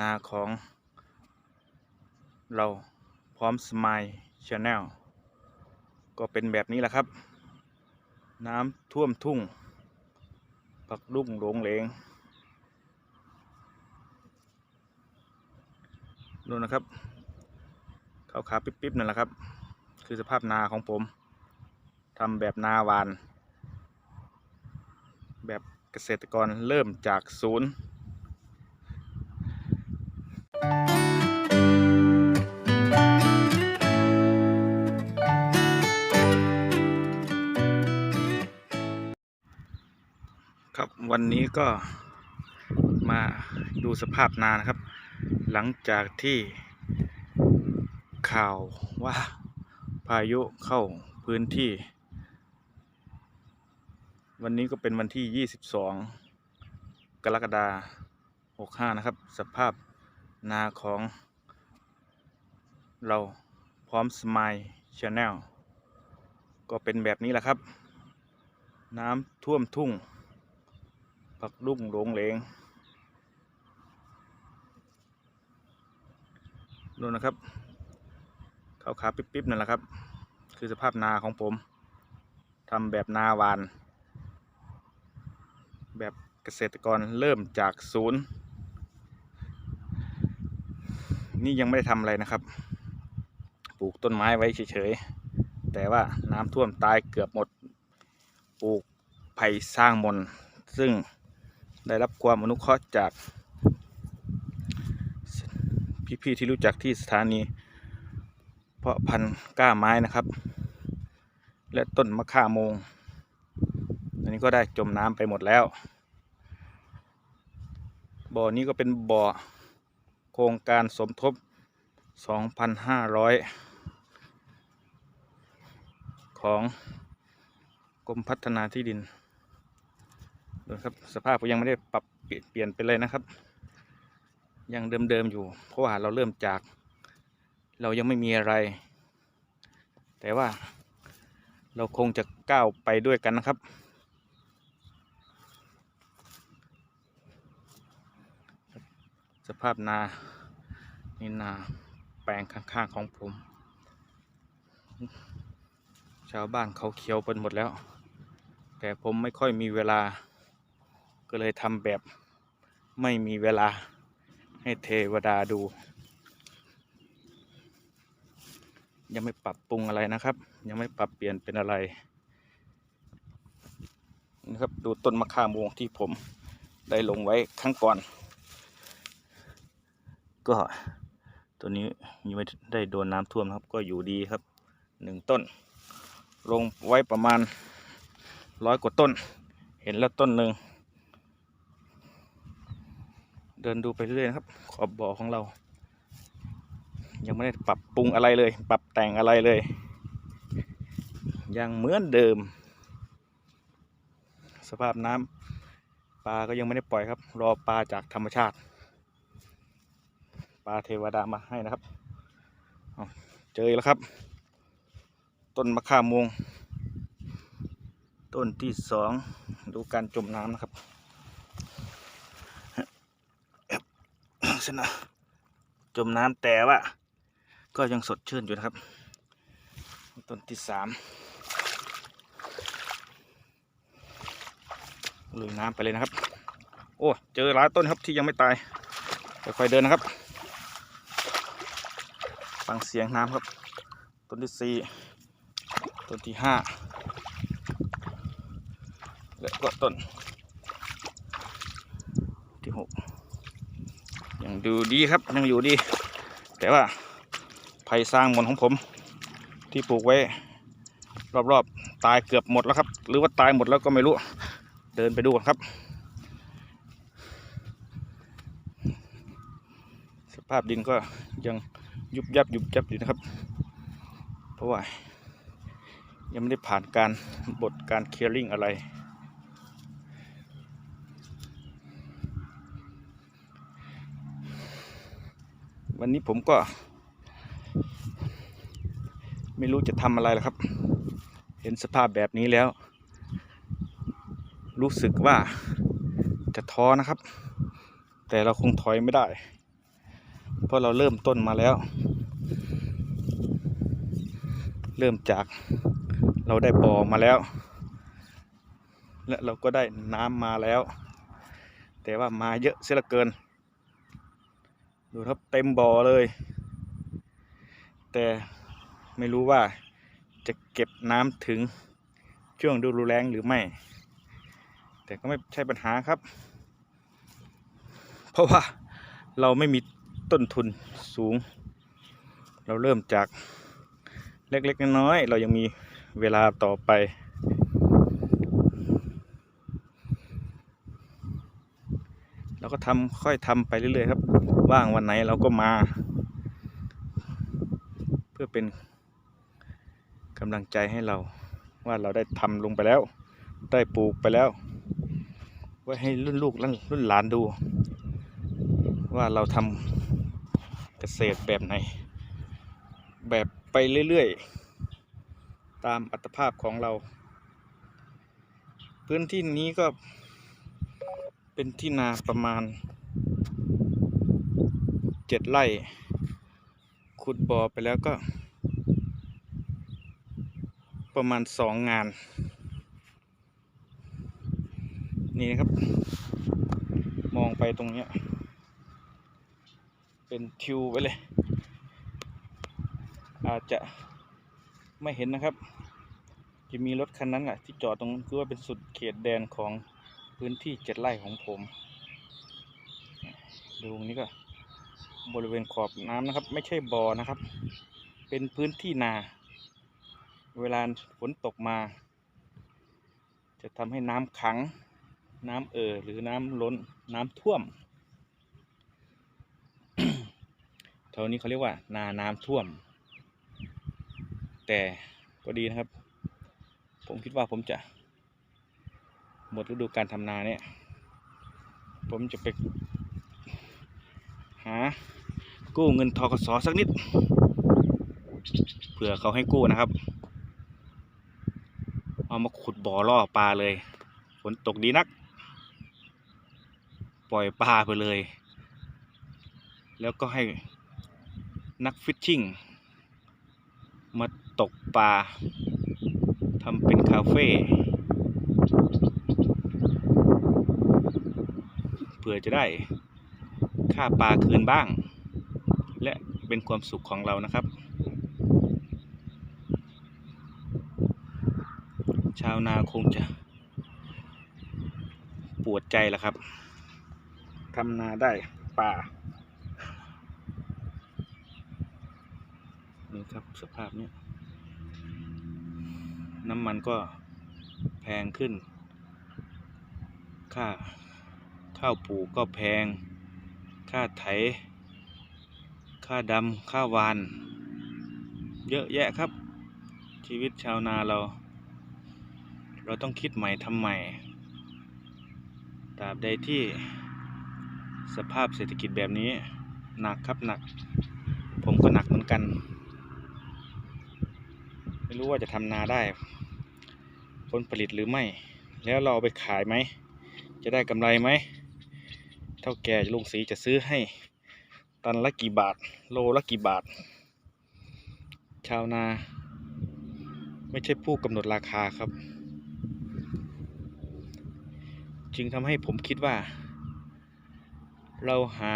นาของเราพร้อมสมายชาแนลก็เป็นแบบนี้แหละครับ น้ำท่วมทุ่งปักลุ่งหลงเหลงดูนะครับขาวขาปิ๊บๆนั่นแหละครับ คือสภาพนาของผมทำแบบนาวาน แบบเกษตรกรเริ่มจากศูนย์ วันนี้ก็มาดูสภาพนานะครับ หลังจากที่ข่าวว่าพายุเข้าพื้นที่ วันนี้ก็เป็นวันที่ 22 กรกฎาคม65 นะครับ สภาพนาของเราพร้อมสมายชาแนลก็เป็นแบบนี้แหละครับ น้ำท่วมทุ่ง ปักลุงหลงเหลงดูนะครับขาวขาปิ๊บๆนั่นแหละครับ คือสภาพนาของผมทำแบบนาวาน แบบเกษตรกรเริ่มจากศูนย์ นี่ยังไม่ได้ทำอะไรนะครับ ปลูกต้นไม้ไว้เฉยๆ แต่ว่าน้ำท่วมตายเกือบหมด ปลูกไผ่สร้างมนซึ่ง ได้รับความอนุเคราะห์จากพี่ๆที่รู้จักที่สถานี เพาะพันธุ์ก้าไม้นะครับ และต้นมะข่าโมงอันนี้ก็ได้จมน้ำไปหมดแล้ว บ่อนี้ก็เป็นบ่อโครงการสมทบ 2,500 ของกรมพัฒนาที่ดิน ดูครับสภาพก็ยังไม่ได้ปรับเปลี่ยนเปลี่ยนไปเลยนะครับ ยังเดิมๆอยู่ เพราะว่าเราเริ่มจาก เรายังไม่มีอะไร แต่ว่าเราคงจะก้าวไปด้วยกันนะครับ สภาพนานี่นาแปลงข้างๆของผม ชาวบ้านเขาเขียวไปหมดแล้ว แต่ผมไม่ค่อยมีเวลา ก็เลยทำแบบไม่มีเวลาให้เทวดาดู ยังไม่ปรับปรุงอะไรนะครับ ยังไม่ปรับเปลี่ยนเป็นอะไรนะครับดูต้นมะขาโมงที่ผมได้ลงไว้ครั้งก่อน ก็ตัวนี้ยังไม่ได้โดนน้ำท่วมครับ ก็อยู่ดีครับหนึ่งต้น ลงไว้ประมาณร้อยกว่าต้น เห็นแล้วต้นหนึ่ง เดินดูไปเรื่อยครับ ขอบบ่อของเรา ยังไม่ได้ปรับปรุงอะไรเลย ปรับแต่งอะไรเลย ยังเหมือนเดิม สภาพน้ำปลาก็ยังไม่ได้ปล่อยครับ รอปลาจากธรรมชาติปลาเทวดามาให้นะครับ เจอแล้วครับ ต้นมะข่าโมงต้นที่สองดูการจมน้ำนะครับ ชนะจมน้ำแต่ว่า ก็ยังสดชื่นอยู่นะครับ ต้นที่สามลุยน้ำไปเลยนะครับ โอ้ เจอหลายต้นครับที่ยังไม่ตายค่อยๆเดินนะครับ ฟังเสียงน้ำครับ ต้นที่สี่ต้นที่ห้าและก็ต้นที่หก ยังดูดีครับยังอยู่ดี แต่ว่าไผ่สร้างมนของผม ที่ปลูกไว้ รอบๆ ตายเกือบหมดแล้วครับ หรือว่าตายหมดแล้วก็ไม่รู้ เดินไปดูกันครับ สภาพดินก็ยังยุบยับยุบยับอยู่นะครับ เพราะว่ายังไม่ได้ผ่านการบทการเคลียร์ลิงอะไร วันนี้ผมก็ ไม่รู้จะทำอะไรแล้วครับ เห็นสภาพแบบนี้แล้ว รู้สึกว่าจะท้อนะครับ แต่เราคงถอยไม่ได้ เพราะเราเริ่มต้นมาแล้ว เริ่มจากเราได้บ่อมาแล้ว และเราก็ได้น้ำมาแล้ว แต่ว่ามาเยอะเสียเหลือเกิน ดูครับเต็มบ่อเลย แต่ไม่รู้ว่าจะเก็บน้ำถึงช่วงฤดูแล้งหรือไม่ แต่ก็ไม่ใช่ปัญหาครับ เพราะว่าเราไม่มีต้นทุนสูง เราเริ่มจากเล็กๆน้อยๆเรายังมีเวลาต่อไป เรา ก็ทำค่อยทำไปเรื่อยๆครับ ว่างวันไหนเราก็มา เพื่อเป็นกำลังใจให้เราว่าเราได้ทำลงไปแล้ว ได้ปลูกไปแล้วไว้ให้รุ่นลูกรุ่นหลานดู ว่าเราทำเกษตรแบบไหน แบบไปเรื่อยๆ ตามอัตภาพของเรา พื้นที่นี้ก็ เป็นที่นาประมาณเจ็ดไร่ ขุดบ่อไปแล้วก็ ประมาณสองงาน นี่นะครับ มองไปตรงเนี้ย เป็นทิวไปเลย อาจจะไม่เห็นนะครับ จะมีรถคันนั้นอะที่จอดตรงนั้นคือว่าเป็นสุดเขตแดนของ พื้นที่เจ็ดไร่ของผม ดูตรงนี้ก็บริเวณขอบน้ำนะครับ ไม่ใช่บ่อนะครับ เป็นพื้นที่นา เวลาฝนตกมา จะทำให้น้ำขัง น้ำเอ่อหรือน้ำล้นน้ำท่วมแถวนี้เขาเรียกว่า นาน้ำท่วม แต่ก็ดีนะครับ ผมคิดว่าผมจะ หมดฤดูการทำนาเนี่ย ผมจะไปหากู้เงินทกสสักนิด เผื่อเขาให้กู้นะครับ เอามาขุดบ่อล่อปลาเลย ฝนตกดีนัก ปล่อยปลาไปเลย แล้วก็ให้นักฟิชชิ่ง มาตกปลาทำเป็นคาเฟ่ เพื่อจะได้ค่าปลาคืนบ้าง และเป็นความสุขของเรานะครับ ชาวนาคงจะ ปวดใจแล้วครับทำนาได้ป่านี่ครับสภาพนี้น้ำมันก็แพงขึ้น ค่า ข้าวปลูกก็แพง ค่าไถ ค่าดำ ค่าวาน เยอะแยะครับ ชีวิตชาวนาเรา เราต้องคิดใหม่ทำใหม่ตราบใดที่สภาพเศรษฐกิจแบบนี้ หนักครับหนัก ผมก็หนักเหมือนกัน ไม่รู้ว่าจะทำนาได้ ผลผลิตหรือไม่ แล้วเราเอาไปขายไหม จะได้กำไรไหม เท่าแก่ลุงสีจะซื้อให้ ตันละกี่บาท โลละกี่บาท ชาวนา ไม่ใช่ผู้กำหนดราคาครับ จึงทำให้ผมคิดว่า เราหา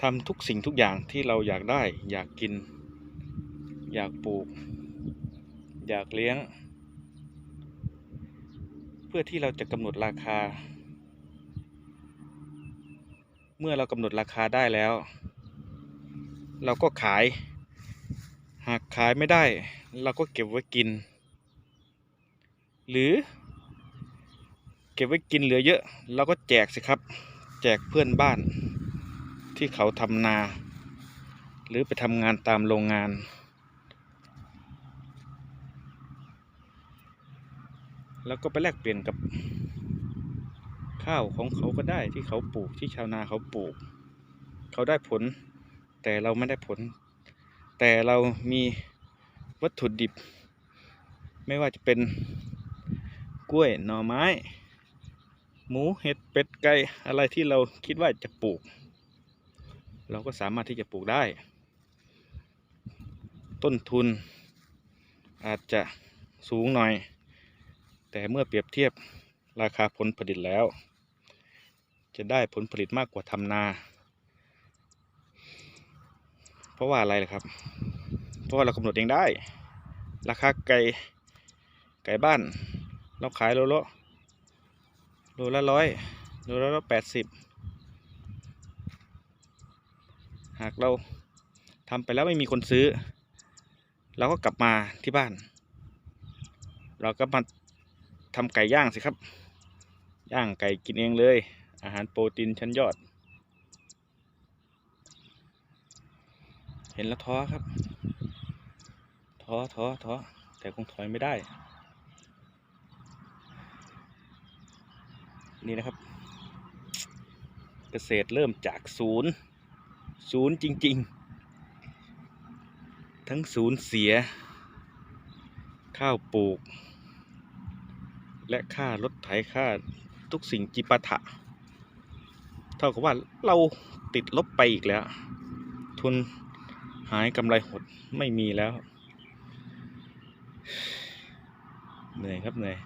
ทำทุกสิ่งทุกอย่างที่เราอยากได้ อยากกิน อยากปลูก อยากเลี้ยง เพื่อที่เราจะกำหนดราคา เมื่อเรากำหนดราคาได้แล้ว เราก็ขาย หากขายไม่ได้ เราก็เก็บไว้กิน หรือ เก็บไว้กินเหลือเยอะเราก็แจกสิครับ แจกเพื่อนบ้าน ที่เขาทำนา หรือไปทำงานตามโรงงานแล้วก็ไปแลกเปลี่ยนกับ ข้าวของเขาก็ได้ที่เขาปลูกที่ชาวนาเขาปลูก เขาได้ผล แต่เราไม่ได้ผล แต่เรามีวัตถุดิบ ไม่ว่าจะเป็นกล้วยหน่อไม้ หมูเห็ดเป็ดไก่อะไรที่เราคิดว่าจะปลูก เราก็สามารถที่จะปลูกได้ ต้นทุน อาจจะสูงหน่อย แต่เมื่อเปรียบเทียบราคาผลผลิตแล้ว จะได้ผลผลิตมากกว่าทำนา เพราะว่าอะไรล่ะครับ เพราะว่าเรากำหนดเองได้ ราคาไก่ไก่บ้าน เราขายโลละโลละร้อยโลละแปดสิบหากเราทำไปแล้วไม่มีคนซื้อ เราก็กลับมาที่บ้าน เราก็มาทำไก่ย่างสิครับ ย่างไก่กินเองเลย อาหารโปรตีนชั้นยอด เห็นแล้วท้อครับ ท้อท้อท้อแต่คงถอยไม่ได้ นี่นะครับ เกษตรเริ่มจากศูนย์ ศูนย์จริง ๆ ทั้งศูนย์เสีย ข้าวปลูกและค่ารถไถค่าทุกสิ่งจิปาถะ เท่ากับว่าเราติดลบไปอีกแล้ว ทุนหายกำไรหดไม่มีแล้วเหนื่อยครับเหนื่อย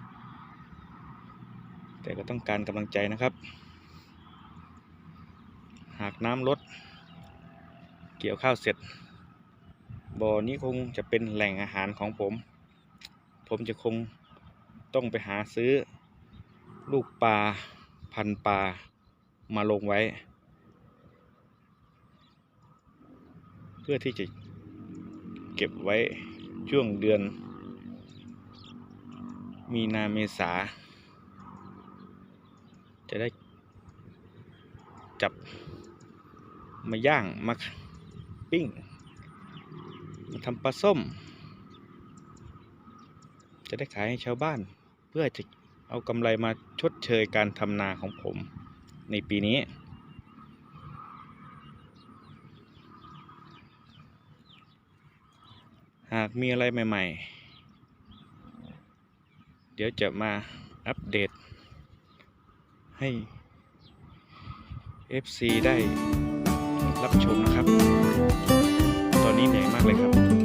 แต่ก็ต้องการกำลังใจนะครับ หากน้ำลด เกี่ยวข้าวเสร็จบ่อนี้คงจะเป็นแหล่งอาหารของผม ผมจะคงต้องไปหาซื้อ ลูกปลาพันปลา มาลงไว้ เพื่อที่จะเก็บไว้ช่วงเดือน มีนาเมษา จะได้จับมาย่างมาปิ้งมาทำปลาส้ม จะได้ขายให้ชาวบ้าน เพื่อจะเอากำไรมาชดเชยการทำนาของผม ในปีนี้ หากมีอะไรใหม่ ๆ เดี๋ยวจะมาอัปเดต ให้ FC ได้รับชมนะครับ ตอนนี้เหนื่อยมากเลยครับ